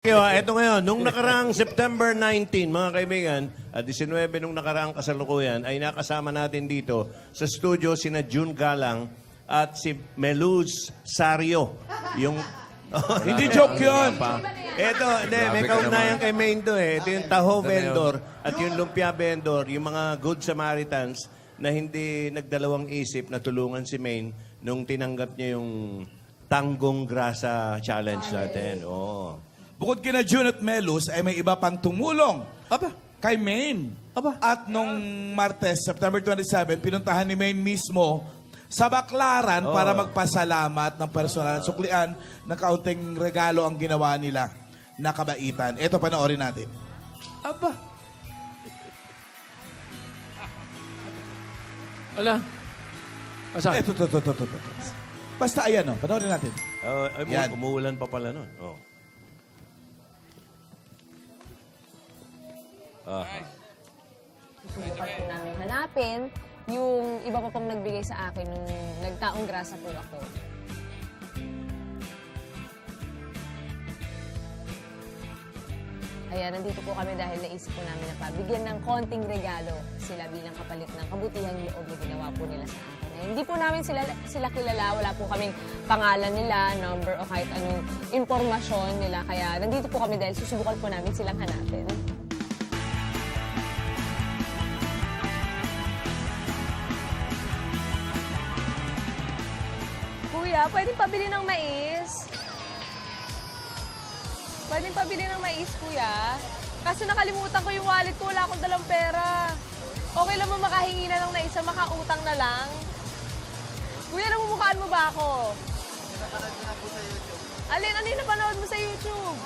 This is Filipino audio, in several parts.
Yo, eto ngayon, nung nakaraang September 19, mga kaibigan, at 19 nung nakaraang kasalukuyan, ay nakasama natin dito sa studio sina June Galang at si Meluz Sario. Yung Hindi joke yun. Ito, hindi, may kaugnayan kay Main to eh. Ito yung taho Ito vendor at yung lumpia vendor, yung mga good Samaritans na hindi nagdalawang isip na tulungan si Main nung tinanggap niya yung tanggong grasa challenge natin. Oo. Bukod kina June at Melus, ay may iba pang tumulong. Aba. Kay Maine. Aba. At nung Martes, September 27, pinuntahan ni Maine mismo sa Baklaran Oh. para magpasalamat ng personal suklian ng kaunting regalo ang ginawa nila na kabaitan. Ito, panoorin natin. Aba. Ala. Asa? Ito, ito, ito, ito, ito. Basta ayan, oh, panoorin natin. Uh, ay, umuulan pa pala nun. Oh. Subukan po namin hanapin yung iba pa pong nagbigay sa akin nung nagtaong grasa po ako. Ayan, nandito po kami dahil naisip po namin na pabigyan ng konting regalo sila bilang kapalit ng kabutihang loob na ginawa po nila sa akin. Eh, hindi po namin sila, sila kilala, wala po kaming pangalan nila, number o kahit anong impormasyon nila. Kaya nandito po kami dahil susubukan po namin silang hanapin. Kuya, pwedeng pabili ng mais? Pwedeng pabili ng mais, kuya? Kaso nakalimutan ko yung wallet ko, wala akong dalang pera. Okay lang mo makahingi na lang na isa, makautang na lang? Kuya, namumukhaan mo ba ako? Alin, ano yung napanood mo sa YouTube?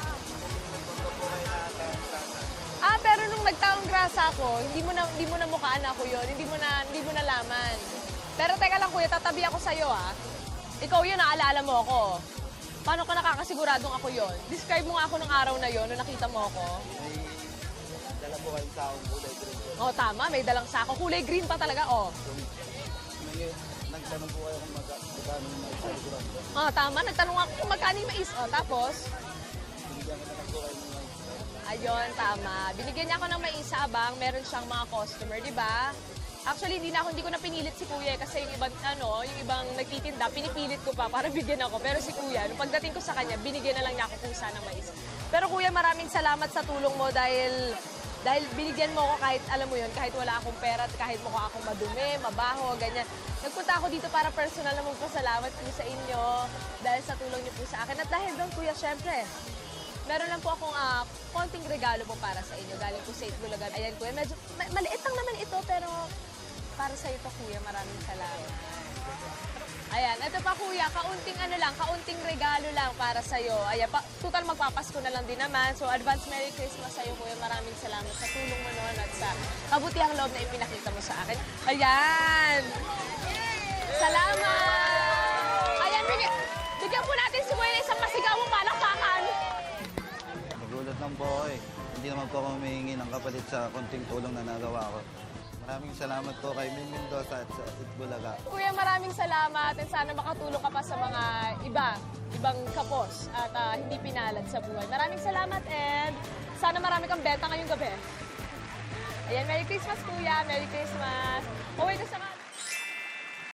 Ah, pero nung nagtaong grasa ako, hindi mo na hindi mo na mukhaan ako 'yon. Hindi mo na hindi mo nalaman. Pero teka lang kuya, tatabi ako sa iyo ah. Ikaw 'yun, naalala mo ako. Paano ka nakakasiguradong ako 'yon? Describe mo nga ako ng araw na 'yon nung nakita mo ako. Dala mo kayo sa kulay green. Oh, tama, may dalang sako. Kulay green pa talaga, oh. Nagtanong po kayo kung magka- magkano yung mais. Oh, tama, nagtanong ako kung magkano yung mais. Oh, tapos Ayun, tama. Binigyan niya ako ng mais sa abang. Meron siyang mga customer, di ba? Actually, hindi na ako, hindi ko na pinilit si Kuya eh, kasi yung ibang, ano, yung ibang nagtitinda, pinipilit ko pa para bigyan ako. Pero si Kuya, nung pagdating ko sa kanya, binigyan na lang niya ako kusa ng mais. Pero Kuya, maraming salamat sa tulong mo dahil dahil binigyan mo ako kahit, alam mo yun, kahit wala akong pera kahit mukha akong madumi, mabaho, ganyan. Nagpunta ako dito para personal na magpasalamat po sa inyo dahil sa tulong niyo po sa akin. At dahil doon, Kuya, syempre, Meron lang po akong ah, konting regalo po para sa inyo. Galing po sa Itbulagan. Ayan, kuya. Medyo ma- maliit lang naman ito, pero para sa ito, kuya. Maraming salamat. Ayan, ito pa kuya, kaunting ano lang, kaunting regalo lang para sa iyo. Ayan, pa, total magpapasko na lang din naman. So, advance Merry Christmas sa iyo, kuya. Maraming salamat sa tulong mo noon at sa kabutihang loob na ipinakita mo sa akin. Ayan! Salamat! Naman po ako humihingi ng kapalit sa konting tulong na nagawa ko. Maraming salamat po kay Min Mendoza at sa Itbulaga. Kuya, maraming salamat at sana makatulong ka pa sa mga iba, ibang kapos at ah, hindi pinalad sa buhay. Maraming salamat and sana marami kang benta ngayong gabi. Ayan, Merry Christmas kuya, Merry Christmas. Oh, wait, sa